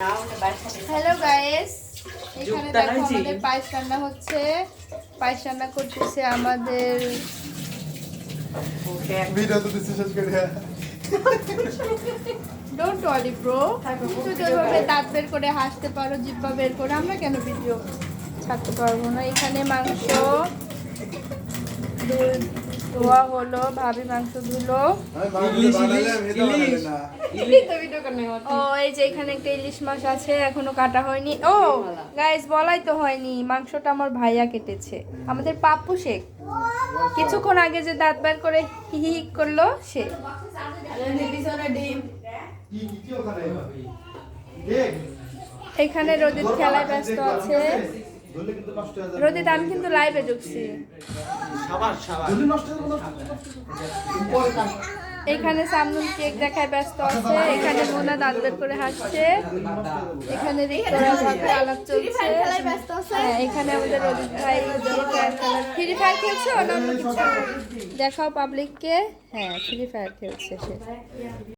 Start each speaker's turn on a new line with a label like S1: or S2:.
S1: Hello guys এখানে দেখো আমাদের পায়েস রান্না হচ্ছে। পায়েস রান্না করতেছে আমাদের
S2: ভিডিও তো দিচ্ছি শেষ করে।
S1: ডোন্ট ওয়ারি ব্রো তুই তো এভাবে দাঁত বের করে হাসতে পারো জিব্বা বের করে আমরা কেন ভিডিও ছাড়তে পারব না? এখানে মাংস ধুল- ধোয়া হলো ভাবি মাংস ধুলো। ও এই যে এখানে একটা ইলিশ মাছ আছে এখনও কাটা হয়নি। ও গাইস বলাই তো হয়নি মাংসটা আমার ভাইয়া কেটেছে। আমাদের পাপ্পু শেখ। কিছুক্ষণ আগে যে দাঁত বের করে হি হি করল সে। এখানে রোদিত খেলায় ব্যস্ত আছে। রোদিত আমি কিন্তু লাইভে ঢুকছি।
S2: হয়ে
S1: এখানে সামনুল কেক দেখায় ব্যস্ত আছে। এখানে মোনা দাঁত বের করে হাসছে। এখানে আলাপ চলছে। হ্যাঁ, এখানে আমাদের অজিত ভাই ফ্রি ফায়ার খেলছে অন্য কিছু দেখাও পাবলিককে হ্যাঁ ফ্রি ফায়ার খেলছে সে।